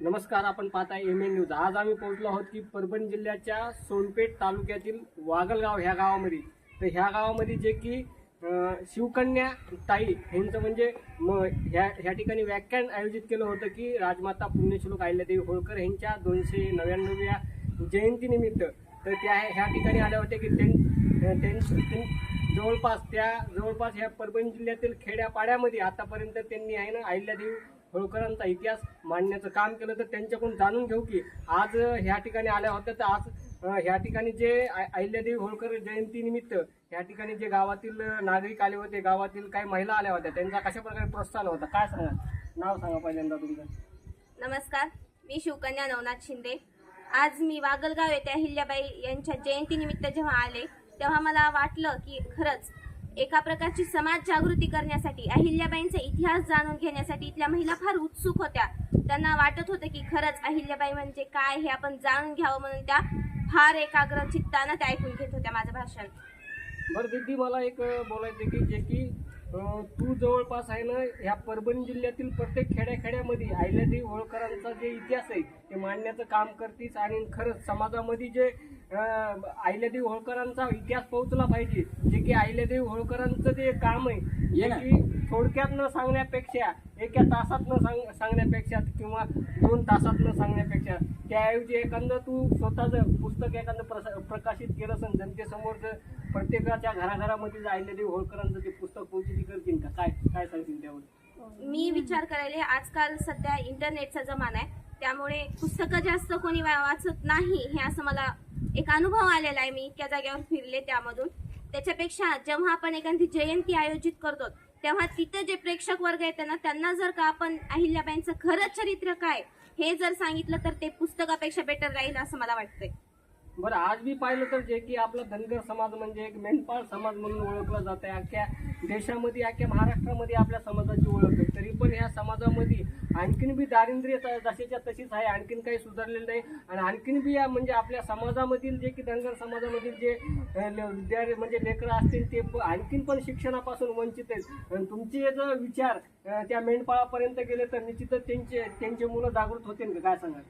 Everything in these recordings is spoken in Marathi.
नमस्कार आपण पाहताय एम एन न्यूज आज आम्ही पोहोचलो आहोत की परभणी जिल्ह्याच्या सोनपेठ तालुक्यातील वागलगाव ह्या गावामध्ये. तर ह्या गावामध्ये जे की शिवकन्या ताई यांचं म्हणजे म ह्या ह्या ठिकाणी व्याख्यान आयोजित केलं होतं की राजमाता पुण्यश्लोक अहिल्यादेवी होळकर यांच्या दोनशे नव्याण्णव्या जयंतीनिमित्त. तर त्या ह्या ठिकाणी आल्या होत्या की त्यां त्यां- त्यां- जवळपास त्या जवळपास ह्या परभणी जिल्ह्यातील खेड्यापाड्यामध्ये आतापर्यंत त्यांनी आहे ना अहिल्यादेवी होळकरांचा इतिहास मांडण्याचं काम केलं तर त्यांच्याकडून जाणून घेऊ की आज ह्या ठिकाणी आल्या होत्या तर आज ह्या ठिकाणी जे अहिल्यादेवी होळकर जयंतीनिमित्त ह्या ठिकाणी जे गावातील नागरिक आले होते गावातील काही महिला आल्या होत्या त्यांचा कशा प्रकारे प्रोत्साहन होता? काय सांगा नाव सांगा पहिल्यांदा तुमचं. नमस्कार मी शिवकन्या नवनाथ शिंदे. आज मी वागलगाव येथे अहिल्याबाई यांच्या जयंतीनिमित्त जेव्हा आले तेव्हा मला वाटलं की खरंच एका प्रकारची समाज जागृती करण्यासाठी अहिल्याबाईंचा इतिहास जाणून घेण्यासाठी इथल्या महिला फार उत्सुक होत्या. त्यांना वाटत होतं की खरंच अहिल्याबाई म्हणजे काय हे आपण जाणून घ्यावं म्हणून त्या फार एकाग्र चित्तानं त्या ऐकून घेत होत्या माझं भाषण. बरं दिदी मला एक बोलायचं की जे की तू जवळपास आहे ना ह्या परभणी जिल्ह्यातील प्रत्येक खेड्याखेड्यामध्ये अहिल्यादेवी होळकरांचा जे इतिहास आहे ते मांडण्याचं काम करतीस आणि खरंच समाजामध्ये जे अहिल्यादेवी होळकरांचा इतिहास पोहोचला पाहिजे. जे की अहिल्यादेवी होळकरांचं जे काम आहे की थोडक्यात न सांगण्यापेक्षा एका तासात न सांग सांगण्यापेक्षा किंवा दोन तासात न सांगण्यापेक्षा त्याऐवजी एखादं तू स्वतःचं पुस्तक एखादं प्रस- प्रकाशित केलं असेल जनतेसमोर जर प्रत्येकाच्या घराघरामध्ये जर अहिल्यादेवी होळकरांचं ते पुस्तक पोहोचली करतील का? काय काय सांगतील त्यावर? मी विचार करायले आजकाल सध्या इंटरनेटचा जमाना आहे. त्यामुळे पुस्तकं जास्त कोणी वा- वाचत नाही हे असं मला एक अनुभव आलेला आहे मी इतक्या जागेवर फिरले त्यामधून. त्याच्यापेक्षा जेव्हा आपण एखादी जयंती आयोजित करतो तेव्हा तिथं जे प्रेक्षक वर्ग आहेत ना त्यांना जर का आपण अहिल्याबाईंचं खरं चरित्र काय हे जर सांगितलं तर ते पुस्तकापेक्षा बेटर राहील असं मला वाटतंय. बरं आज मी पाहिलं तर जे की आपला धनगर समाज म्हणजे एक मेंढपाळ समाज म्हणून ओळखला जात आहे. अख्ख्या देशामध्ये अख्ख्या महाराष्ट्रामध्ये आपल्या समाजाची ओळख आहे. तरी पण ह्या समाजामध्ये आणखीन बी दारिद्र्य त- तशीच आहे आणखीन काही सुधारलेलं नाही. आणि आणखीन बी या म्हणजे आपल्या समाजामधील जे की धनगर समाजामधील जे ल- विद्यार्थी म्हणजे लेकरं असतील ते आणखीन पण शिक्षणापासून वंचित आहेत. आणि तुमचे जर विचार त्या मेंढपाळापर्यंत गेले तर निश्चितच त्यांचे त्यांचे मुलं जागृत होतील का? काय सांगाल?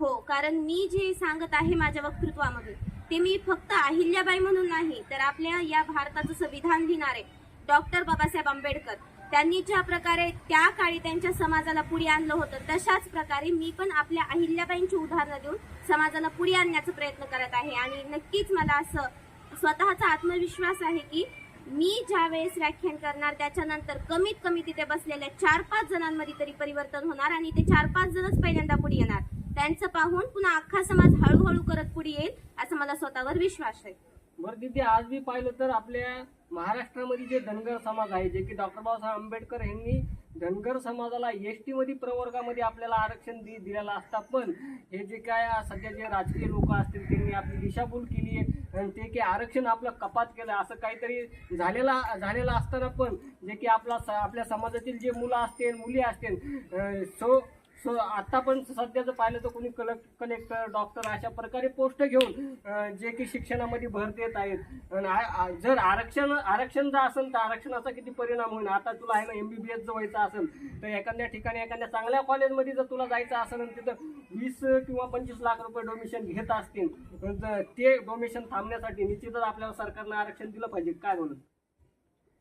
हो कारण मी जे सांगत आहे माझ्या वक्तृत्वामधून ते मी फक्त अहिल्याबाई म्हणून नाही तर आपल्या या भारताचं संविधान लिहिणारे डॉक्टर बाबासाहेब आंबेडकर त्यांनी ज्या प्रकारे त्या काळी त्यांच्या समाजाला पुढे आणलं होतं तशाच प्रकारे मी पण आपल्या अहिल्याबाईंची उदाहरणं देऊन समाजाला पुढे आणण्याचा प्रयत्न करत आहे. आणि नक्कीच मला असं स्वतःचा आत्मविश्वास आहे की मी ज्या वेळेस व्याख्यान करणार त्याच्यानंतर कमीत कमी तिथे बसलेल्या चार पाच जणांमध्ये तरी परिवर्तन होणार आणि ते चार पाच जणच पहिल्यांदा पुढे येणार. त्यांचं पाहून पुन्हा अख्खा समाज हळूहळू करत पुढे येईल असा मला स्वतःवर विश्वास आहे. बरं दिदी आज मी पाहिलं तर आपल्या महाराष्ट्रामध्ये जे धनगर समाज आहे जे की डॉक्टर बाबासाहेब आंबेडकर यांनी धनगर समाजाला एस टी मध्ये प्रवर्गामध्ये आपल्याला आरक्षण दि दिलेलं असता पण हे जे काय सध्या जे राजकीय लोक असतील त्यांनी आपली दिशाभूल केली आहे आणि ते की आरक्षण आपलं कपात केलं असं काहीतरी झालेला झालेला असताना पण जे की आपला स- आपल्या समाजातील जे मुलं असतील मुली असतील सो सो आता पण सध्याचं पाहिलं तर कोणी कलेक्ट कलेक्टर डॉक्टर अशा प्रकारे पोस्ट घेऊन जे की शिक्षणामध्ये भर देत आहेत. आणि जर आरक्षण आरक्षण जर असेल तर आरक्षणाचा किती परिणाम होईल? आता तुला आहे ना एम बी बी जर व्हायचं असेल तर एखाद्या ठिकाणी एखाद्या चांगल्या कॉलेजमध्ये जर तुला जायचं असेल आणि तिथं वीस किंवा पंचवीस लाख रुपये डोमिशन घेत असतील तर ते डोमिशन थांबण्यासाठी निश्चितच आपल्याला सरकारनं आरक्षण दिलं पाहिजे. काय म्हणून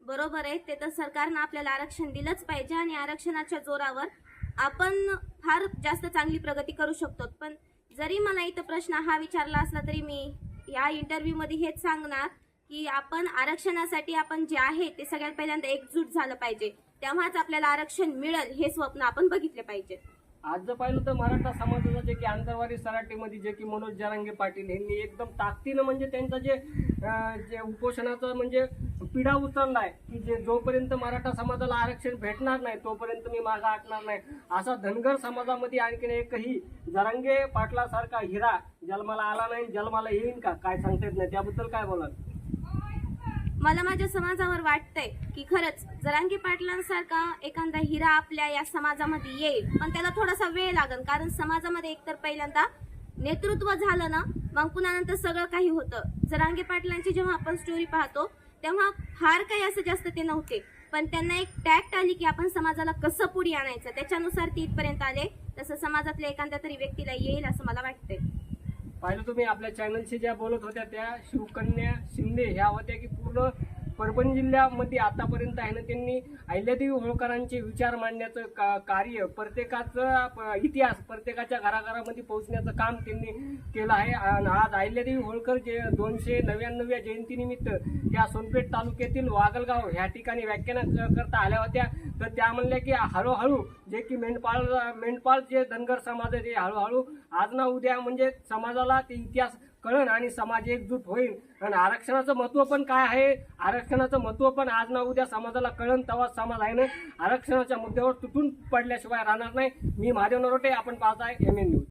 बरोबर आहे. ते तर सरकारनं आपल्याला आरक्षण दिलंच पाहिजे आणि आरक्षणाच्या जोरावर आपण फार जास्त चांगली प्रगती करू शकतो. पण जरी मला इथं प्रश्न हा विचारला असला तरी मी या इंटरव्ह्यूमध्ये हेच सांगणार की आपण आरक्षणासाठी आपण जे आहे ते सगळ्यात पहिल्यांदा एकजूट झालं पाहिजे. तेव्हाच आपल्याला आरक्षण मिळेल हे स्वप्न आपण बघितले पाहिजे. आज जर पाहिलं तर मराठा समाजाचं जे की आंतरवारी सराटीमध्ये जे की मनोज जरांगे पाटील यांनी एकदम ताकदीनं म्हणजे त्यांचं जे जे उपोषणाचं म्हणजे पिढा उचललाय की जे जोपर्यंत मराठा समाजाला आरक्षण भेटणार नाही तोपर्यंत मी मागा आटणार नाही. असा धनगर समाजामध्ये आणखीन एकही जरांगे पाटलासारखा हिरा जन्माला आला नाही जन्माला येईन का? काय सांगता येत नाही. त्याबद्दल काय बोलाल? मला माझ्या समाजावर वाटतंय की खरंच जरांगी पाटलांसारखा एखादा हिरा आपल्या या समाजामध्ये येईल. पण त्याला थोडासा वेळ लागेल कारण समाजामध्ये एकतर पहिल्यांदा नेतृत्व झालं ना मग पुन्हा नंतर सगळं काही होतं. जरांगे पाटलांची जेव्हा आपण स्टोरी पाहतो तेव्हा फार काही असं जास्त ते नव्हते. पण त्यांना एक टॅक्ट आली की आपण समाजाला कसं पुढे आणायचं? त्याच्यानुसार ते इथपर्यंत आले तसं समाजातल्या एखाद्या तरी व्यक्तीला येईल असं मला वाटतंय. पाहिलं तुम्ही आपल्या चॅनलशी ज्या बोलत होत्या त्या शिवकन्या शिंदे ह्या होत्या की पूर्ण परभणी जिल्ह्यामध्ये आतापर्यंत आहे ना त्यांनी अहिल्यादेवी होळकरांचे विचार मांडण्याचं का कार्य प्रत्येकाचं इतिहास प्रत्येकाच्या घराघरामध्ये पोहोचण्याचं काम त्यांनी केलं आहे. आणि आज अहिल्यादेवी होळकर जे दोनशे नव्याण्णव्या जयंतीनिमित्त त्या सोनपेठ तालुक्यातील वागलगाव ह्या ठिकाणी व्याख्याना करता आल्या होत्या. तर त्या म्हणल्या की हळूहळू जे की मेंढपाळ मेंढपाळ जे धनगर समाज आहे ते हळूहळू आज ना उद्या म्हणजे समाजाला ते इतिहास कळण आणि समाज एकजूट होईल आणि आरक्षणाचं महत्त्व पण काय आहे? आरक्षणाचं महत्त्व पण आज ना उद्या समाजाला कळण तेव्हाच समाज आहे ना? आरक्षणाच्या मुद्द्यावर तुटून पडल्याशिवाय राहणार नाही. मी महादेव नरोटे आपण पाहताय एम एन न्यूज